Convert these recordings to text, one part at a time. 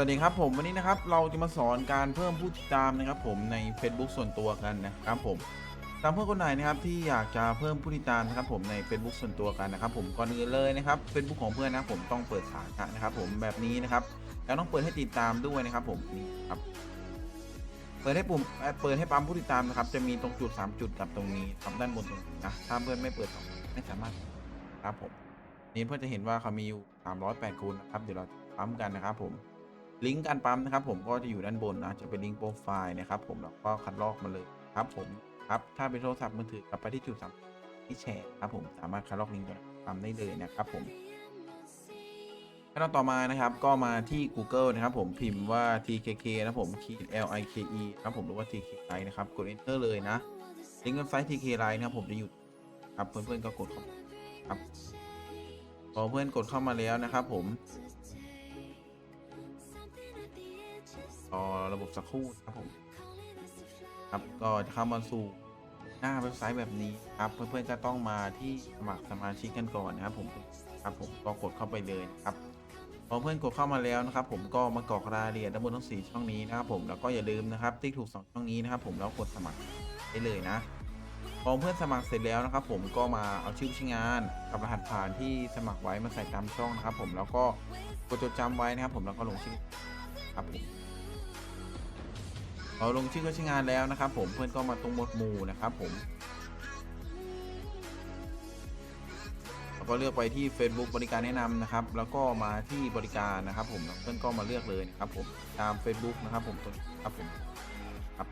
สวัสดีครับผมวันนี้นะครับเราจะมาสอนการเพิ่มผู้ติดตามนะครับผมใน Facebook ส่วนตัวกันนะครับผมตามเพื่อนคนไหนนะครับที่อยากจะเพิ่มผู้ติดตามนะครับผมใน Facebook ส่วนตัวกันนะครับผมก่อนอื่นเลยนะครับ Facebook ของเพื่อนนะครับผมต้องเปิดสาธารณะนะครับผมแบบนี้นะครับแล้วต้องเปิดให้ติดตามด้วยนะครับผมนี่ครับเปิดให้ปุ่มเปิดให้ปั๊มผู้ติดตามนะครับจะมีตรงจุด 3 จุดกับตรงนี้ครับด้านบนตรงนี้นะถ้าเพื่อนไม่เปิดสองไม่สามารถครับผมนี่เพื่อนจะเห็นว่าเขามีอยู่308คูณนะครับเดี๋ยวเราจะปั๊มกันนะครับผม ลิงก์การปั๊มนะครับผมก็จะอยู่ด้านบนนะจะเป็นลิงก์โปรไฟล์นะครับผมแล้วก็คัดลอกมาเลยครับผมครับถ้าเป็นโทรศัพท์มือถือกลับไปที่จุดสามที่แชร์ครับผมสามารถคัดลอกลิงก์จากปั๊มได้เลยนะครับผมขั้นตอนต่อมานะครับก็มาที่ Google นะครับผมพิมพ์ว่า tkk นะครับผม l i k e ครับผมหรือว่า tk line นะครับกด enter เลยนะลิงก์เว็บไซต์ tk line นะครับผมจะอยู่ครับเพื่อนๆก็กดเข้าครับพอเพื่อนกดเข้ามาแล้วนะครับผม รอระบบสักครู่นะครับผมครับก็จะเข้ามาสู่หน้าเว็บไซต์แบบนี้ครับเพื่อนๆก็ต้องมาที่สมัครสมาชิกกันก่อนนะครับผมครับผมก็กดเข้าไปเลยนะครับพอเพื่อนกดเข้ามาแล้วนะครับ ผมก็มากรอกรายละเอียดด้านบนทั้งสี่ช่องนี้นะครับผมแล้วก็อย่าลืมนะครับติ๊กถูกสองช่องนี้นะครับผมแล้วกดสมัครได้เลยนะพอเพื่อนสมัครเสร็จแล้วนะครับ ผมก็มาเอาชื่อผู้ใช้งานกับรหัสผ่านที่สมัครไว้มาใส่ตามช่องนะครับ ผมแล้วก็กดจดจำไว้นะครับ ผมแล้วก็ลงชื่อครับผม พอลงชื่อก็ใช้งานแล้วนะครับผมเพื่อนก็มาตรงหมวดหมู่นะครับผมแล้วก็เลือกไปที่ Facebook บริการแนะนำนะครับ แล้วก็มาที่บริการนะครับ ผมเพื่อนก็มาเลือกเลยนะครับผมตาม Facebook นะครับผมตัวนี้ครับผมครับ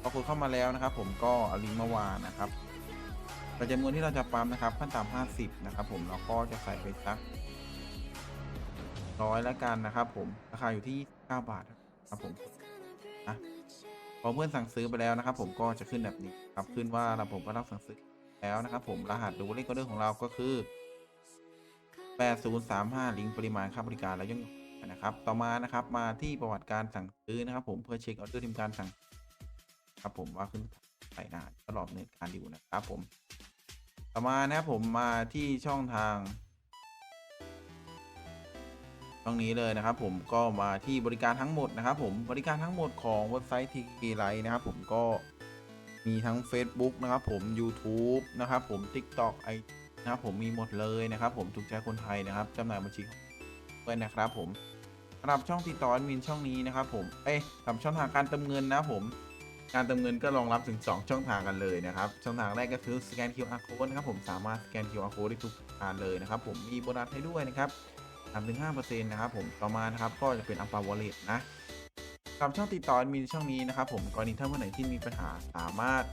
พอคุณเข้ามาแล้วนะครับ ผมก็เอาลิงก์มาวางนะครับแต่จำนวนที่เราจะปั๊มนะครับขั้นต่ำ50 นะครับ ผมแล้วก็จะใส่ไปสักร้อยแล้วกันนะครับ ผมราคาอยู่ที่9บาทครับผมนะ พอเพื่อนสั่งซื้อไปแล้วนะครับ ผมก็จะขึ้นแบบนี้ครับขึ้นว่าเระบบก็รับสั่งซื้อแล้วนะครับ ผมรหัสหรือว่าเลขออเดอร์ของเราก็คือ 8035 ลิงก์ปริมาณค่าบริการและย่อยนะครับ ต่อมานะครับมาที่ประวัติการสั่งซื้อนะครับผมเพื่อเช็คออเดอร์ทีมการสั่งครับผมว่าขึ้นใส่นานตลอดเนินการอยู่นะครับผม ต่อมานะครับผมมาที่ช่องทาง ตรงนี้เลยนะครับผมก็มาที่บริการทั้งหมดนะครับผมบริการทั้งหมดของเว็บไซต์ TK Live นะครับผมก็มีทั้ง Facebook นะครับผม YouTube นะครับผม TikTok ไอนะครับผมมีหมดเลยนะครับผมถูกใจคนไทยนะครับจำหน่ายบัญชีด้วยนะครับผมสำหรับช่องติดต่อแอดมินช่องนี้นะครับผมเอ้ยสำหรับช่องทางการเติมเงินนะครับผมการเติมเงินก็รองรับถึง 2 ช่องทางกันเลยนะครับ ช่องทางแรกก็คือสแกน QR code นะครับผมสามารถสแกน QR code ได้ทุกการเลยนะครับผมมีโบนัสให้ด้วยนะครับ สามถึงห้าเปอร์เซ็นต์นะครับผมต่อมานะครับก็จะเป็นอัมปาวอลเล็ตนะสำหรับช่องติดต่อแอดมินช่องนี้นะครับผมกรณีถ้าเมื่อไหร่ที่มีปัญหาสามารถ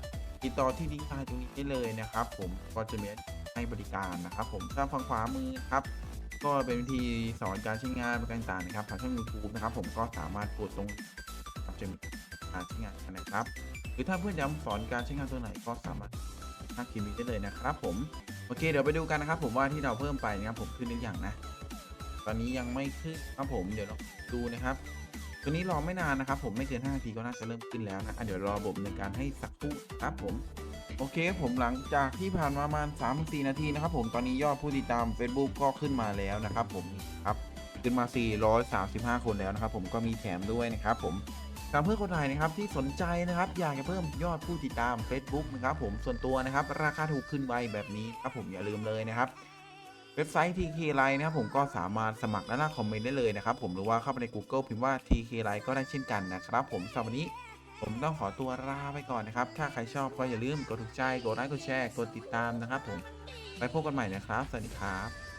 ติดต่อที่ลิงก์ใต้ตรงนี้ได้เลยนะครับ ผมก็จะมีให้บริการนะครับ ผมทางฝั่งขวามือครับก็เป็นวิธีสอนการใช้งานต่างๆนะครับทางช่อง YouTube นะครับ ผมก็สามารถกดตรงครับจะมีการใช้งานกันนะครับ หรือถ้าเพื่อนย้ำสอนการใช้งานตัวไหนก็สามารถทักคลิปนี้ได้เลยนะครับ ผมโอเคเดี๋ยวไปดูกันนะครับ ผมว่าที่เราเพิ่มไปนะครับผมขึ้นหรือยังนะ ตอนนี้ยังไม่ขึ้นครับผมเดี๋ยวเราดูนะครับ ตัวนี้รอไม่นานนะครับ ผมไม่เกิน5นาทีก็น่าจะเริ่มขึ้นแล้วนะะเดี๋ยวรอบบในการให้สักครู่ครับผมโอเคผมหลังจากที่ผ่านมาประมาณ3 4 นาทีนะครับผมตอนนี้ยอดผู้ติดตาม Facebook ก็ขึ้นมาแล้วนะครับ ผมครับขึ้นมา 435 คนแล้วนะครับผมก็มีแถมด้วยนะครับผมสำหรับเพื่อนคนไทยนะครับที่สนใจนะครับอยากจะเพิ่มยอดผู้ติดตาม Facebook นะครับผมส่วนตัวนะครับราคาถูกขึ้นไวแบบนี้ครับผมอย่าลืมเลยนะครับ เว็บไซต์ TK Line นะครับผมก็สามารถสมัครและนล่าคอมเมนต์ได้เลยนะครับผมหรือว่าเข้าไปใน Google พิมพ์ว่า TK Line ก็ได้เช่นกันนะครับผมสำหรับวันนี้ผมต้องขอตัวลาไปก่อนนะครับ ถ้าใครชอบก็อย่าลืมกดถูกใจ กดไลค์ กดแชร์ กดติดตามนะครับผม ไปพบกันใหม่นะครับ สวัสดีครับ